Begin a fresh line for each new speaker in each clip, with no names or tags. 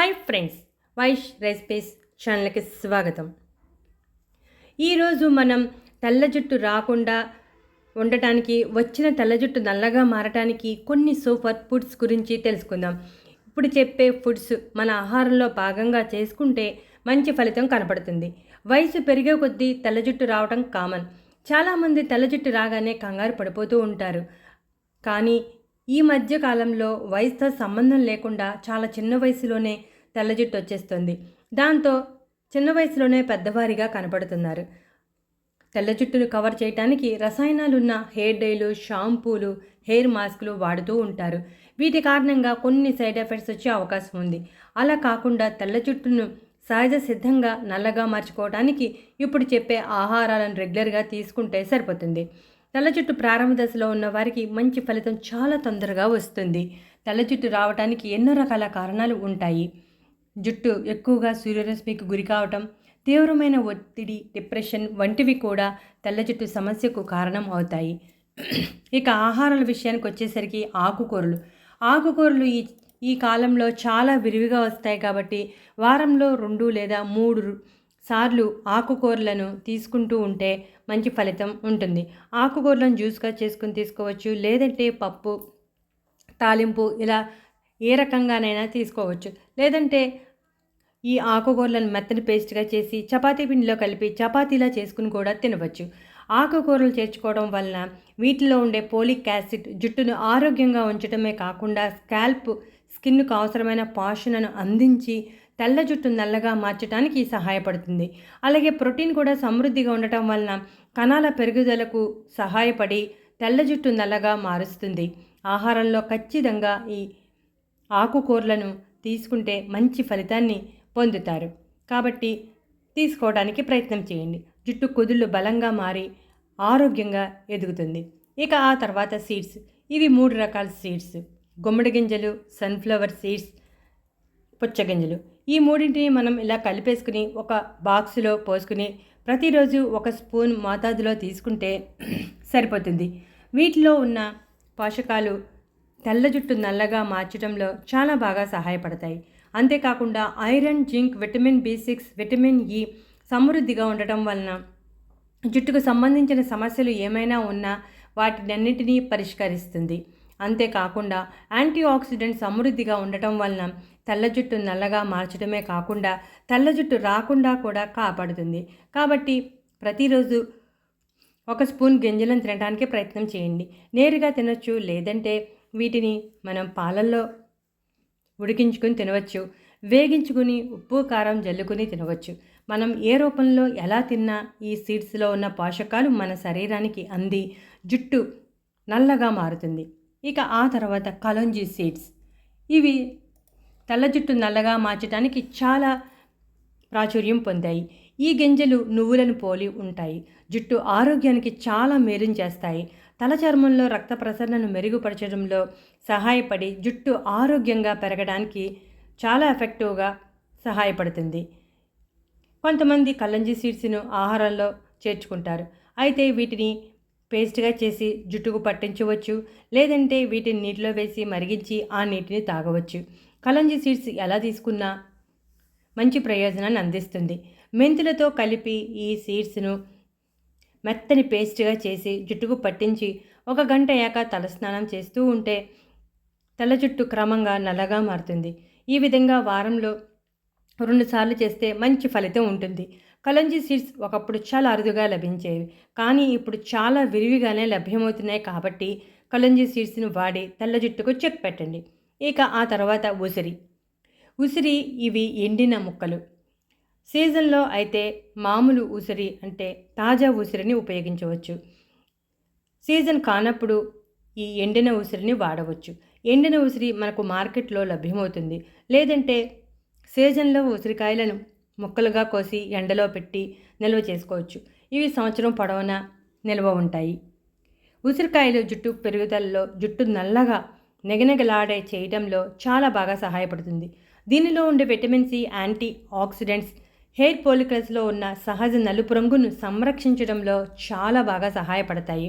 Hi friends Vaish recipes ఛానల్కి స్వాగతం. ఈరోజు మనం తెల్ల జుట్టు రాకుండా ఉండటానికి వచ్చిన తెల్ల జుట్టు నల్లగా మారటానికి కొన్ని సూపర్ ఫుడ్స్ గురించి తెలుసుకుందాం. ఇప్పుడు చెప్పే ఫుడ్స్ మన ఆహారంలో భాగంగా చేసుకుంటే మంచి ఫలితం కనపడుతుంది. వయసు పెరిగే కొద్దీ తెల్ల జుట్టు రావడం కామన్. చాలామంది తెల్ల జుట్టు రాగానే కంగారు పడిపోతూ ఉంటారు. కానీ ఈ మధ్య కాలంలో వయసుతో సంబంధం లేకుండా చాలా చిన్న వయసులోనే తెల్ల జుట్టు వచ్చేస్తుంది. దాంతో చిన్న వయసులోనే పెద్దవారిగా కనపడుతున్నారు. తెల్ల జుట్టును కవర్ చేయడానికి రసాయనాలున్న హెయిర్ డైలు షాంపూలు హెయిర్ మాస్కులు వాడుతూ ఉంటారు. వీటి కారణంగా కొన్ని సైడ్ ఎఫెక్ట్స్ వచ్చే అవకాశం ఉంది. అలా కాకుండా తెల్ల జుట్టును సహజ సిద్ధంగా నల్లగా మార్చుకోవడానికి ఇప్పుడు చెప్పే ఆహారాలను రెగ్యులర్గా తీసుకుంటే సరిపోతుంది. తెల్ల జుట్టు ప్రారంభ దశలో ఉన్న వారికి మంచి ఫలితం చాలా తొందరగా వస్తుంది. తెల్ల జుట్టు రావడానికి ఎన్నో రకాల కారణాలు ఉంటాయి. జుట్టు ఎక్కువగా సూర్యరశ్మికి గురి కావటం తీవ్రమైన ఒత్తిడి డిప్రెషన్ వంటివి కూడా తెల్ల జుట్టు సమస్యకు కారణం అవుతాయి. ఇక ఆహారాల విషయానికి వచ్చేసరికి ఆకుకూరలు. ఆకుకూరలు ఈ ఈ కాలంలో చాలా విరివిగా వస్తాయి కాబట్టి వారంలో రెండు లేదా మూడు సార్లు ఆకుకూరలను తీసుకుంటూ ఉంటే మంచి ఫలితం ఉంటుంది. ఆకుకూరలను జ్యూస్గా చేసుకుని తీసుకోవచ్చు లేదంటే పప్పు తాలింపు ఇలా ఏ రకంగానైనా తీసుకోవచ్చు. లేదంటే ఈ ఆకుకూరలను మెత్తని పేస్ట్గా చేసి చపాతీ పిండిలో కలిపి చపాతీలా చేసుకుని కూడా తినవచ్చు. ఆకుకూరలు చేర్చుకోవడం వలన వీటిలో ఉండే పోలిక్ యాసిడ్ జుట్టును ఆరోగ్యంగా ఉంచడమే కాకుండా స్కాల్ప్ స్కిన్కు అవసరమైన పోషణను అందించి తెల్ల జుట్టు నల్లగా మార్చడానికి సహాయపడుతుంది. అలాగే ప్రోటీన్ కూడా సమృద్ధిగా ఉండటం వలన కణాల పెరుగుదలకు సహాయపడి తెల్ల జుట్టు నల్లగా మారుస్తుంది. ఆహారంలో ఖచ్చితంగా ఈ ఆకుకూరలను తీసుకుంటే మంచి ఫలితాన్ని పొందుతారు. కాబట్టి తీసుకోవడానికి ప్రయత్నం చేయండి. జుట్టు కుదుళ్ళు బలంగా మారి ఆరోగ్యంగా ఎదుగుతుంది. ఇక ఆ తర్వాత సీడ్స్. ఇవి మూడు రకాల సీడ్స్. గుమ్మడి గింజలు సన్ఫ్లవర్ సీడ్స్ పుచ్చగింజలు ఈ మూడింటిని మనం ఇలా కలిపేసుకుని ఒక బాక్సులో పోసుకుని ప్రతిరోజు ఒక స్పూన్ మోతాదులో తీసుకుంటే సరిపోతుంది. వీటిలో ఉన్న పోషకాలు తెల్ల జుట్టు నల్లగా మార్చడంలో చాలా బాగా సహాయపడతాయి. అంతేకాకుండా iron zinc vitamin B six vitamin E సమృద్ధిగా ఉండటం వలన జుట్టుకు సంబంధించిన సమస్యలు ఏమైనా ఉన్నా వాటినన్నిటినీ పరిష్కరిస్తుంది. అంతేకాకుండా యాంటీ ఆక్సిడెంట్ సమృద్ధిగా ఉండటం వలన తెల్ల జుట్టు నల్లగా మార్చడమే కాకుండా తెల్ల జుట్టు రాకుండా కూడా కాపాడుతుంది. కాబట్టి ప్రతిరోజు ఒక స్పూన్ గింజలను తినడానికి ప్రయత్నం చేయండి. నేరుగా తినొచ్చు లేదంటే వీటిని మనం పాలల్లో ఉడికించుకొని తినవచ్చు. వేగించుకుని ఉప్పు కారం జల్లుకుని తినవచ్చు. మనం ఏ రూపంలో ఎలా తిన్నా ఈ సీడ్స్లో ఉన్న పోషకాలు మన శరీరానికి అంది జుట్టు నల్లగా మారుతుంది. ఇక ఆ తర్వాత కలంజీ సీడ్స్. ఇవి తెల్ల జుట్టు నల్లగా మార్చడానికి చాలా ప్రాచుర్యం పొందాయి. ఈ గింజలు నువ్వులను పోలి ఉంటాయి. జుట్టు ఆరోగ్యానికి చాలా మేలుని చేస్తాయి. తల చర్మంలో రక్త ప్రసరణను మెరుగుపరచడంలో సహాయపడి జుట్టు ఆరోగ్యంగా పెరగడానికి చాలా ఎఫెక్టివ్గా సహాయపడుతుంది. కొంతమంది కల్లంజీ సీడ్స్ను ఆహారంలో చేర్చుకుంటారు. అయితే వీటిని పేస్ట్గా చేసి జుట్టుకు పట్టించవచ్చు లేదంటే వీటిని నీటిలో వేసి మరిగించి ఆ నీటిని తాగవచ్చు. కలంజీ సీడ్స్ ఎలా తీసుకున్నా మంచి ప్రయోజనాన్ని అందిస్తుంది. మెంతులతో కలిపి ఈ సీడ్స్ను మెత్తని పేస్ట్గా చేసి జుట్టుకు పట్టించి ఒక గంట అయ్యాక తలస్నానం చేస్తూ ఉంటే తెల్ల జుట్టు క్రమంగా నల్లగా మారుతుంది. ఈ విధంగా వారంలో రెండుసార్లు చేస్తే మంచి ఫలితం ఉంటుంది. కలంజీ సీడ్స్ ఒకప్పుడు చాలా అరుదుగా లభించేవి. కానీ ఇప్పుడు చాలా విరివిగానే లభ్యమవుతున్నాయి కాబట్టి కలంజీ సీడ్స్ను వాడి తెల్ల జుట్టుకు చెక్ పెట్టండి. ఇక ఆ తర్వాత ఉసిరి. ఉసిరి ఇవి ఎండిన ముక్కలు. సీజన్లో అయితే మామూలు ఉసిరి అంటే తాజా ఉసిరిని ఉపయోగించవచ్చు. సీజన్ కానప్పుడు ఈ ఎండిన ఉసిరిని వాడవచ్చు. ఎండిన ఉసిరి మనకు మార్కెట్లో లభ్యమవుతుంది. లేదంటే సీజన్లో ఉసిరికాయలను ముక్కలుగా కోసి ఎండలో పెట్టి నిల్వ చేసుకోవచ్చు. ఇవి సంవత్సరం పొడవునా నిల్వ ఉంటాయి. ఉసిరికాయలు జుట్టు పెరుగుదలలో జుట్టు నల్లగా నెగనెగలాడే చేయడంలో చాలా బాగా సహాయపడుతుంది. దీనిలో ఉండే vitamin C antioxidants hair పోలికల్స్లో ఉన్న సహజ నలుపు రంగును సంరక్షించడంలో చాలా బాగా సహాయపడతాయి.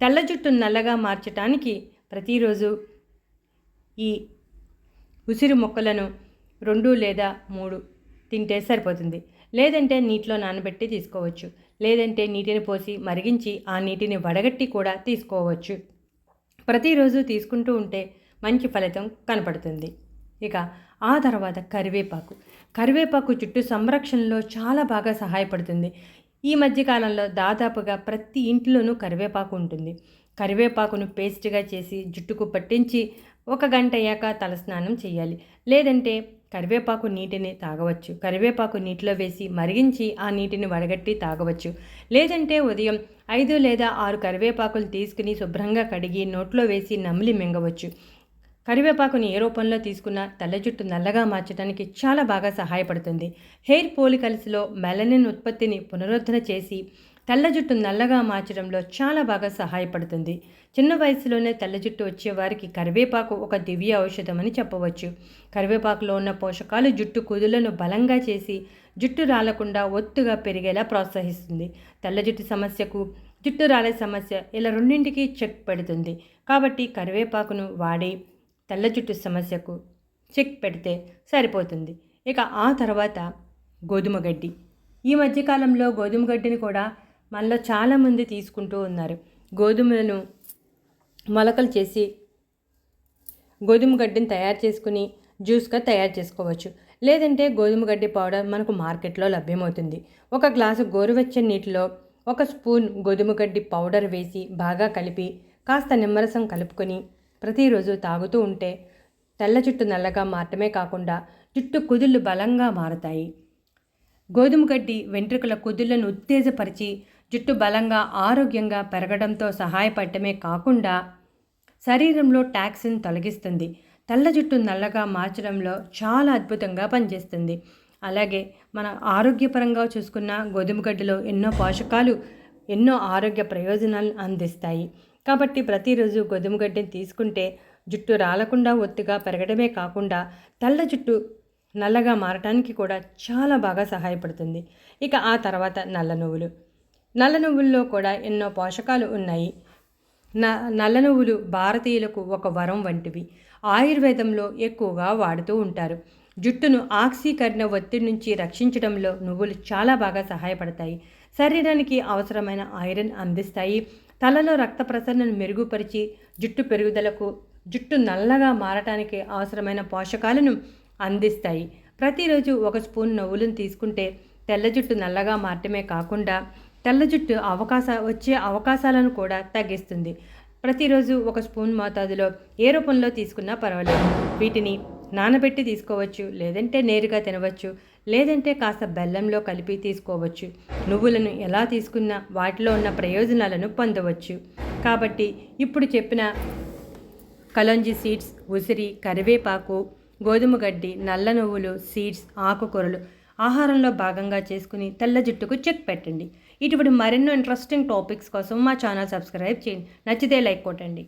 తెల్ల జుట్టు నల్లగా మార్చడానికి ప్రతిరోజు ఈ ఉసిరి మొక్కలను రెండు లేదా మూడు తింటే సరిపోతుంది. లేదంటే నీటిలో నానబెట్టి తీసుకోవచ్చు. లేదంటే నీటిని పోసి మరిగించి ఆ నీటిని వడగట్టి కూడా తీసుకోవచ్చు. ప్రతిరోజు తీసుకుంటూ ఉంటే మంచి ఫలితం కనపడుతుంది. ఇక ఆ తర్వాత కరివేపాకు. కరివేపాకు చుట్టూ సంరక్షణలో చాలా బాగా సహాయపడుతుంది. ఈ మధ్యకాలంలో దాదాపుగా ప్రతి ఇంట్లోనూ కరివేపాకు ఉంటుంది. కరివేపాకును పేస్ట్గా చేసి జుట్టుకు పట్టించి ఒక గంట అయ్యాక తలస్నానం చేయాలి. లేదంటే కరివేపాకు నీటిని తాగవచ్చు. కరివేపాకు నీటిలో వేసి మరిగించి ఆ నీటిని వడగట్టి తాగవచ్చు. లేదంటే ఉదయం ఐదు లేదా ఆరు కరివేపాకులు తీసుకుని శుభ్రంగా కడిగి నోట్లో వేసి నమిలి మింగవచ్చు. కరివేపాకుని ఏ రూపంలో తీసుకున్నా తల్ల జుట్టు నల్లగా మార్చడానికి చాలా బాగా సహాయపడుతుంది. హెయిర్ పోలికల్స్లో మెలనిన్ ఉత్పత్తిని పునరుద్ధరణ చేసి తెల్ల జుట్టు నల్లగా మార్చడంలో చాలా బాగా సహాయపడుతుంది. చిన్న వయసులోనే తెల్ల జుట్టు వచ్చే వారికి కరివేపాకు ఒక దివ్య ఔషధం అని చెప్పవచ్చు. కరివేపాకులో ఉన్న పోషకాలు జుట్టు కుదులను బలంగా చేసి జుట్టు రాలకుండా ఒత్తుగా పెరిగేలా ప్రోత్సహిస్తుంది. తెల్ల జుట్టు సమస్యకు జుట్టు రాలే సమస్య ఇలా రెండింటికి చెక్ పెడుతుంది. కాబట్టి కరివేపాకును వాడి తెల్ల జుట్టు సమస్యకు చెక్ పెడితే సరిపోతుంది. ఇక ఆ తర్వాత గోధుమ గడ్డి. ఈ మధ్యకాలంలో గోధుమ గడ్డిని కూడా మనలో చాలామంది తీసుకుంటూ ఉన్నారు. గోధుమలను మొలకలు చేసి గోధుమ గడ్డిని తయారు చేసుకుని జ్యూస్గా తయారు చేసుకోవచ్చు. లేదంటే గోధుమ గడ్డి పౌడర్ మనకు మార్కెట్లో లభ్యమవుతుంది. ఒక గ్లాసు గోరువెచ్చని నీటిలో ఒక స్పూన్ గోధుమ గడ్డి పౌడర్ వేసి బాగా కలిపి కాస్త నిమ్మరసం కలుపుకొని ప్రతిరోజు తాగుతూ ఉంటే తెల్ల జుట్టు నల్లగా మారటమే కాకుండా జుట్టు కుదుళ్ళు బలంగా మారతాయి. గోధుమ గడ్డి వెంట్రుకల కుదుళ్ళను ఉత్తేజపరిచి జుట్టు బలంగా ఆరోగ్యంగా పెరగడంతో సహాయపడటమే కాకుండా శరీరంలో టాక్సిన్ తొలగిస్తుంది. తెల్ల జుట్టు నల్లగా మార్చడంలో చాలా అద్భుతంగా పనిచేస్తుంది. అలాగే మన ఆరోగ్యపరంగా చూసుకున్న గోధుమ గడ్డిలో ఎన్నో పోషకాలు ఎన్నో ఆరోగ్య ప్రయోజనాలు అందిస్తాయి. కాబట్టి ప్రతిరోజు గోధుమ గడ్డిని తీసుకుంటే జుట్టు రాలకుండా ఒత్తుగా పెరగడమే కాకుండా తెల్ల జుట్టు నల్లగా మారటానికి కూడా చాలా బాగా సహాయపడుతుంది. ఇక ఆ తర్వాత నల్ల నువ్వులు. నల్ల నువ్వుల్లో కూడా ఎన్నో పోషకాలు ఉన్నాయి. న నల్ల నువ్వులు భారతీయులకు ఒక వరం వంటివి. ఆయుర్వేదంలో ఎక్కువగా వాడుతూ ఉంటారు. జుట్టును ఆక్సీకరణ ఒత్తిడి నుంచి రక్షించడంలో నువ్వులు చాలా బాగా సహాయపడతాయి. శరీరానికి అవసరమైన ఐరన్ అందిస్తాయి. తలలో రక్త ప్రసరణను మెరుగుపరిచి జుట్టు పెరుగుదలకు జుట్టు నల్లగా మారటానికి అవసరమైన పోషకాలను అందిస్తాయి. ప్రతిరోజు ఒక స్పూన్ నువ్వులను తీసుకుంటే తెల్ల జుట్టు నల్లగా మారటమే కాకుండా తెల్ల జుట్టు అవకాశ వచ్చే అవకాశాలను కూడా తగ్గిస్తుంది. ప్రతిరోజు ఒక స్పూన్ మోతాదులో ఏ రూపంలో తీసుకున్నా పర్వాలేదు. వీటిని నానబెట్టి తీసుకోవచ్చు లేదంటే నేరుగా తినవచ్చు. లేదంటే కాస్త బెల్లంలో కలిపి తీసుకోవచ్చు. నువ్వులను ఎలా తీసుకున్నా వాటిలో ఉన్న ప్రయోజనాలను పొందవచ్చు. కాబట్టి ఇప్పుడు చెప్పిన కలంజి సీడ్స్ ఉసిరి కరివేపాకు గోధుమ గడ్డి నల్ల నువ్వులు సీడ్స్ ఆకుకూరలు ఆహారంలో భాగంగా చేసుకుని తెల్ల జుట్టుకు చెక్ పెట్టండి. ఇటువంటి మరెన్నో ఇంట్రెస్టింగ్ టాపిక్స్ కోసం మా ఛానల్ సబ్స్క్రైబ్ చేయండి. నచ్చితే లైక్ కొట్టండి.